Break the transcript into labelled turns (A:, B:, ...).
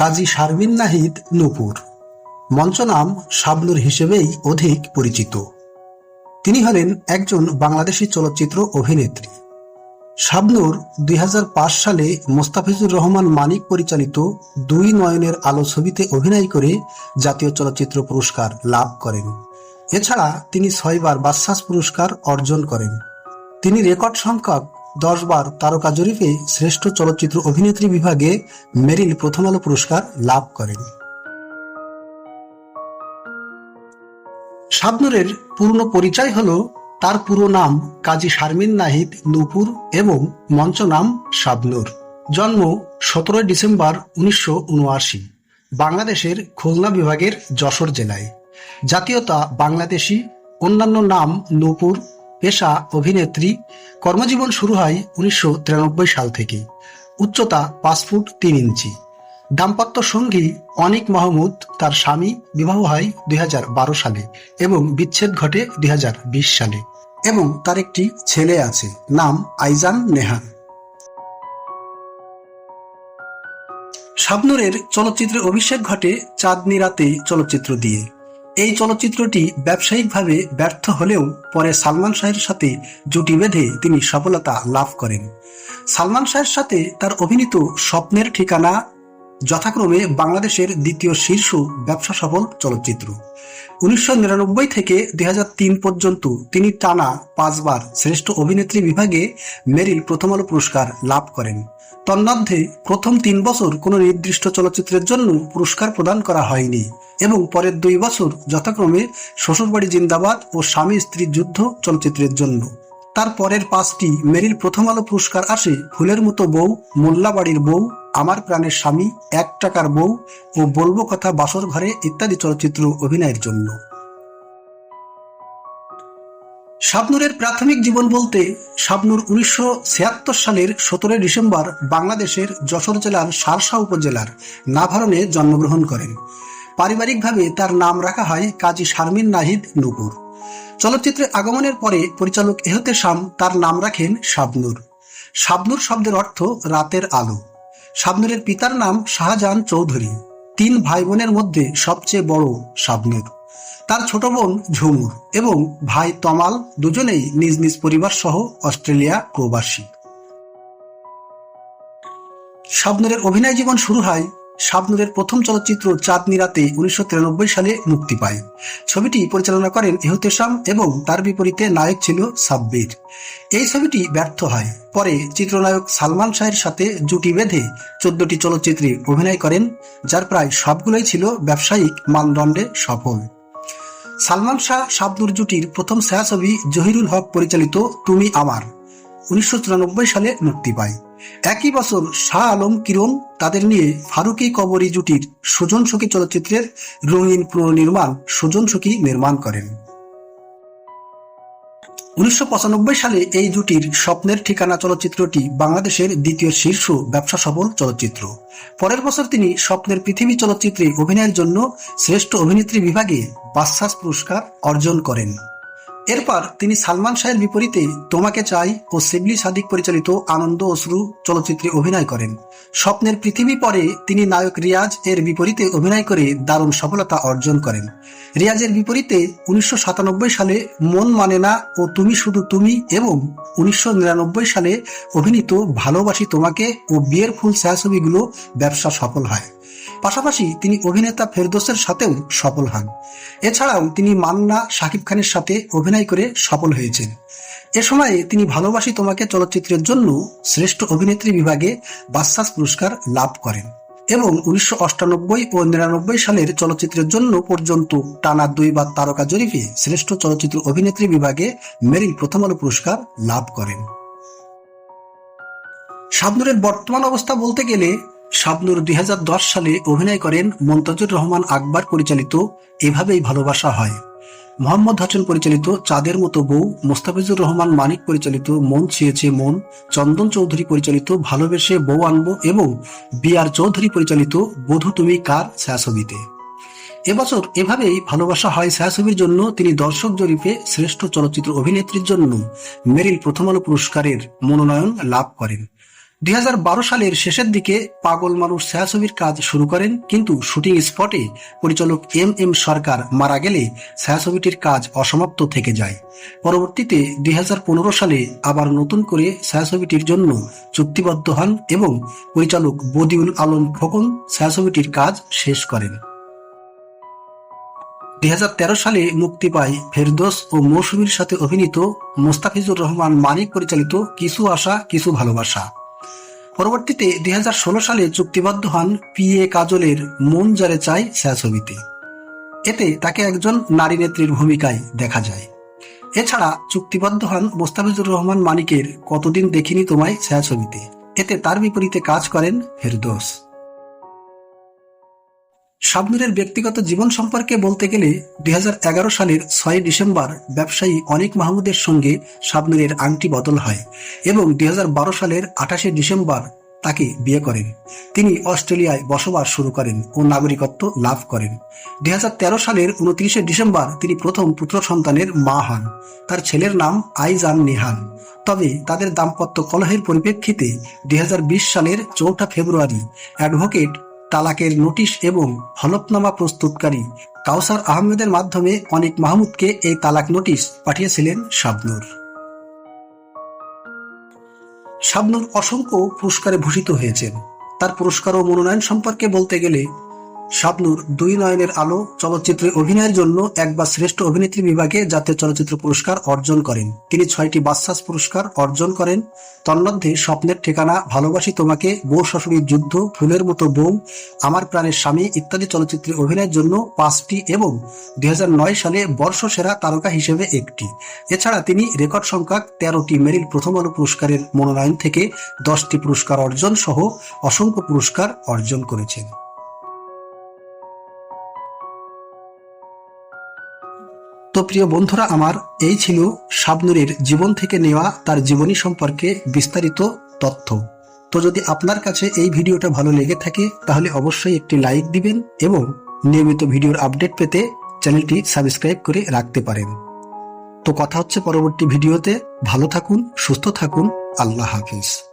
A: কাজী শারমিন নাহিদ নূপুর নাম শাবনুর হিসেবেই অধিক পরিচিত তিনি হলেন একজন বাংলাদেশি চলচ্চিত্র অভিনেত্রী শাবনুর দুই সালে মোস্তাফিজুর রহমান মানিক পরিচালিত দুই নয়নের আলো ছবিতে অভিনয় করে জাতীয় চলচ্চিত্র পুরস্কার লাভ করেন এছাড়া তিনি ছয়বার বাচ্চাস পুরস্কার অর্জন করেন তিনি রেকর্ড সংখ্যক দশবার তারকা জরিপে শ্রেষ্ঠ চলচ্চিত্র অভিনেত্রী বিভাগে মেরিল প্রথম আলো পুরস্কার লাভ করেন সাবনুরের পূর্ণ পরিচয় হল তার পুরো নাম কাজী শারমিন নাহিদ নুপুর এবং মঞ্চ নাম সাবনুর জন্ম সতেরোই ডিসেম্বর উনিশশো বাংলাদেশের খুলনা বিভাগের যশোর জেলায় জাতীয়তা বাংলাদেশি অন্যান্য নাম নূপুর পেশা অভিনেত্রী কর্মজীবন শুরু হয় উনিশশো সাল থেকে উচ্চতা পাঁচ ফুট তিন ইঞ্চি দাম্পত্য সঙ্গী অনিক মাহমুদ তার স্বামী বিবাহ হয় দুই সালে এবং বিচ্ছেদ ঘটে দুই সালে এবং তার একটি ছেলে আছে নাম আইজান নেহান শাবনুরের চলচ্চিত্রে অভিষেক ঘটে চাঁদনি রাতে চলচ্চিত্র দিয়ে এই চলচ্চিত্রটি ব্যবসায়িকভাবে ব্যর্থ হলেও পরে সালমান শাহের সাথে জুটি বেঁধে তিনি সফলতা লাভ করেন সালমান শাহের সাথে তার অভিনীত স্বপ্নের ঠিকানা যথাক্রমে বাংলাদেশের দ্বিতীয় শীর্ষ ব্যবসা সফল চলচ্চিত্র উনিশশো নিরানব্বই থেকে দুই পর্যন্ত তিনি টানা পাঁচবার শ্রেষ্ঠ অভিনেত্রী বিভাগে মেরিল প্রথম আলো পুরস্কার লাভ করেন তন্মধ্যে প্রথম তিন বছর কোনো নির্দিষ্ট চলচ্চিত্রের জন্য পুরস্কার প্রদান করা হয়নি এবং পরের দুই বছর যথাক্রমে শ্বশুরবাড়ি জিন্দাবাদ ও স্বামী স্ত্রী যুদ্ধ চলচ্চিত্রের জন্য তার পরের পাঁচটি মেরিল প্রথম আলো পুরস্কার আসে ফুলের মতো বউ মোল্লাবাড়ির বউ আমার প্রাণের স্বামী এক টাকার বউ ও বলবো কথা বাসর ঘরে ইত্যাদি চলচ্চিত্র অভিনয়ের জন্য শাবনুরের প্রাথমিক জীবন বলতে শাবনুর উনিশশো সালের সতেরোই ডিসেম্বর বাংলাদেশের যশোর জেলার সারসা উপজেলার নাভারণে জন্মগ্রহণ করেন পারিবারিকভাবে তার নাম রাখা হয় কাজী শারমিন নাহিদ নুপুর চলচ্চিত্রে আগমনের পরে পরিচালক এহতে শাম তার নাম রাখেন শাবনুর শাবনুর শব্দের অর্থ রাতের আলো শাবনুরের পিতার নাম শাহজাহান চৌধুরী তিন ভাই বোনের মধ্যে সবচেয়ে বড় শাবনুর তার ছোট বোন ঝুমুর এবং ভাই তমাল দুজনেই নিজ নিজ পরিবার সহ অস্ট্রেলিয়া প্রবাসী শাবনুরের অভিনয় জীবন শুরু হয় শাবনুরের প্রথম চলচ্চিত্র চাঁদনি রাতে উনিশশো সালে মুক্তি পায় ছবিটি পরিচালনা করেন এহতেশাম এবং তার বিপরীতে নায়ক ছিল সাব্বির এই ছবিটি ব্যর্থ হয় পরে চিত্রনায়ক সালমান শাহের সাথে জুটি বেঁধে চোদ্দটি চলচ্চিত্রে অভিনয় করেন যার প্রায় সবগুলোই ছিল ব্যবসায়িক মানদণ্ডে সফল সালমান শাহ শাবনুর জুটির প্রথম ছায়াছবি জহিরুল হক পরিচালিত তুমি আমার উনিশশো সালে মুক্তি পায় একই বছর শাহ আলম কিরণ তাদের নিয়ে ফারুকি কবরী জুটির সুজন সখী চলচ্চিত্রের রঙিন পুনর্নির্মাণ সুজন সখী নির্মাণ করেন উনিশশো সালে এই জুটির স্বপ্নের ঠিকানা চলচ্চিত্রটি বাংলাদেশের দ্বিতীয় শীর্ষ ব্যবসা সফল চলচ্চিত্র পরের বছর তিনি স্বপ্নের পৃথিবী চলচ্চিত্রে অভিনয়ের জন্য শ্রেষ্ঠ অভিনেত্রী বিভাগে বাচ্চাস পুরস্কার অর্জন করেন এরপর তিনি সালমান শাহের বিপরীতে তোমাকে চাই ও সিবলি সাদিক পরিচালিত আনন্দ অশ্রু চলচ্চিত্রে অভিনয় করেন স্বপ্নের পৃথিবী পরে তিনি নায়ক রিয়াজ এর বিপরীতে অভিনয় করে দারুণ সফলতা অর্জন করেন রিয়াজের বিপরীতে উনিশশো সালে মন মানে না ও তুমি শুধু তুমি এবং উনিশশো সালে অভিনীত ভালোবাসি তোমাকে ও বিয়ের ফুল ছায়াছবিগুলো ব্যবসা সফল হয় পাশাপাশি তিনি অভিনেতা ফেরদোসের সাথেও সফল হন এছাড়াও তিনি মান্না শাকিব খানের সাথে অভিনয় করে সফল হয়েছেন এ সময়ে তিনি ভালোবাসি তোমাকে চলচ্চিত্রের জন্য শ্রেষ্ঠ অভিনেত্রী বিভাগে বাচ্চাস পুরস্কার লাভ করেন এবং উনিশশো অষ্টানব্বই ও নিরানব্বই সালের চলচ্চিত্রের জন্য পর্যন্ত টানা দুই বা তারকা জরিপে শ্রেষ্ঠ চলচ্চিত্র অভিনেত্রী বিভাগে মেরিল প্রথম আলো পুরস্কার লাভ করেন শাবনুরের বর্তমান অবস্থা বলতে গেলে শাবনুর দুই সালে অভিনয় করেন মন্তাজুর রহমান আকবর পরিচালিত এভাবেই ভালোবাসা হয় মোহাম্মদ হাসান পরিচালিত চাঁদের মতো বউ মোস্তাফিজুর রহমান মানিক পরিচালিত মন ছিয়েছে মন চন্দন চৌধুরী পরিচালিত ভালোবেসে বউ আনব এবং বি আর চৌধুরী পরিচালিত বধু তুমি কার ছায়াছবিতে এবছর এভাবেই ভালোবাসা হয় ছায়াছবির জন্য তিনি দর্শক জরিপে শ্রেষ্ঠ চলচ্চিত্র অভিনেত্রীর জন্য মেরিল প্রথম আলো পুরস্কারের মনোনয়ন লাভ করেন দুই সালের শেষের দিকে পাগল মানুষ ছায়াছবির কাজ শুরু করেন কিন্তু শুটিং স্পটে পরিচালক এম এম সরকার মারা গেলে ছায়াছবিটির কাজ অসমাপ্ত থেকে যায় পরবর্তীতে দুই সালে আবার নতুন করে ছায়াছবিটির জন্য চুক্তিবদ্ধ হন এবং পরিচালক বদিউল আলম ফকন ছায়াছবিটির কাজ শেষ করেন দুই সালে মুক্তি পায় ফেরদোস ও মৌসুমীর সাথে অভিনীত মোস্তাফিজুর রহমান মানিক পরিচালিত কিছু আশা কিছু ভালোবাসা পরবর্তীতে দুই সালে চুক্তিবদ্ধ হন পি এ কাজলের মন যারে চাই ছবিতে এতে তাকে একজন নারী নেত্রীর ভূমিকায় দেখা যায় এছাড়া চুক্তিবদ্ধ হন মোস্তাফিজুর রহমান মানিকের কতদিন দেখিনি তোমায় ছায়াছবিতে এতে তার বিপরীতে কাজ করেন ফেরদোস সাবমীরের ব্যক্তিগত জীবন সম্পর্কে বলতে গেলে দুই সালের ছয় ডিসেম্বর ব্যবসায়ী অনিক মাহমুদের সঙ্গে সাবমীরের আংটি বদল হয় এবং দুই সালের আঠাশে ডিসেম্বর তাকে বিয়ে করেন তিনি অস্ট্রেলিয়ায় বসবাস শুরু করেন ও নাগরিকত্ব লাভ করেন দুই সালের উনত্রিশে ডিসেম্বর তিনি প্রথম পুত্র সন্তানের মা হন তার ছেলের নাম আইজান নিহান তবে তাদের দাম্পত্য কলহের পরিপ্রেক্ষিতে দুই সালের চৌঠা ফেব্রুয়ারি অ্যাডভোকেট তালাকের নোটিশ এবং হলফনামা প্রস্তুতকারী কাউসার আহমেদের মাধ্যমে অনেক মাহমুদকে এই তালাক নোটিশ পাঠিয়েছিলেন শাবনুর শাবনুর অসংখ্য পুরস্কারে ভূষিত হয়েছেন তার পুরস্কার ও মনোনয়ন সম্পর্কে বলতে গেলে শাবনুর দুই নয়নের আলো চলচ্চিত্রে অভিনয়ের জন্য একবার শ্রেষ্ঠ অভিনেত্রী বিভাগে জাতীয় চলচ্চিত্র পুরস্কার অর্জন করেন তিনি ছয়টি বাচ্চাস পুরস্কার অর্জন করেন তন্মধ্যে স্বপ্নের ঠিকানা ভালোবাসি তোমাকে বউ শাশুড়ির যুদ্ধ ফুলের মতো বোম আমার প্রাণের স্বামী ইত্যাদি চলচ্চিত্রে অভিনয়ের জন্য পাঁচটি এবং দুই সালে বর্ষসেরা তারকা হিসেবে একটি এছাড়া তিনি রেকর্ড সংখ্যক তেরোটি মেরিল প্রথম আলো পুরস্কারের মনোনয়ন থেকে দশটি পুরস্কার অর্জন সহ অসংখ্য পুরস্কার অর্জন করেছেন তো প্রিয় বন্ধুরা আমার এই ছিল শাবনুরের জীবন থেকে নেওয়া তার জীবনী সম্পর্কে বিস্তারিত তথ্য তো যদি আপনার কাছে এই ভিডিওটা ভালো লেগে থাকে তাহলে অবশ্যই একটি লাইক দিবেন এবং নিয়মিত ভিডিওর আপডেট পেতে চ্যানেলটি সাবস্ক্রাইব করে রাখতে পারেন তো কথা হচ্ছে পরবর্তী ভিডিওতে ভালো থাকুন সুস্থ থাকুন আল্লাহ হাফিজ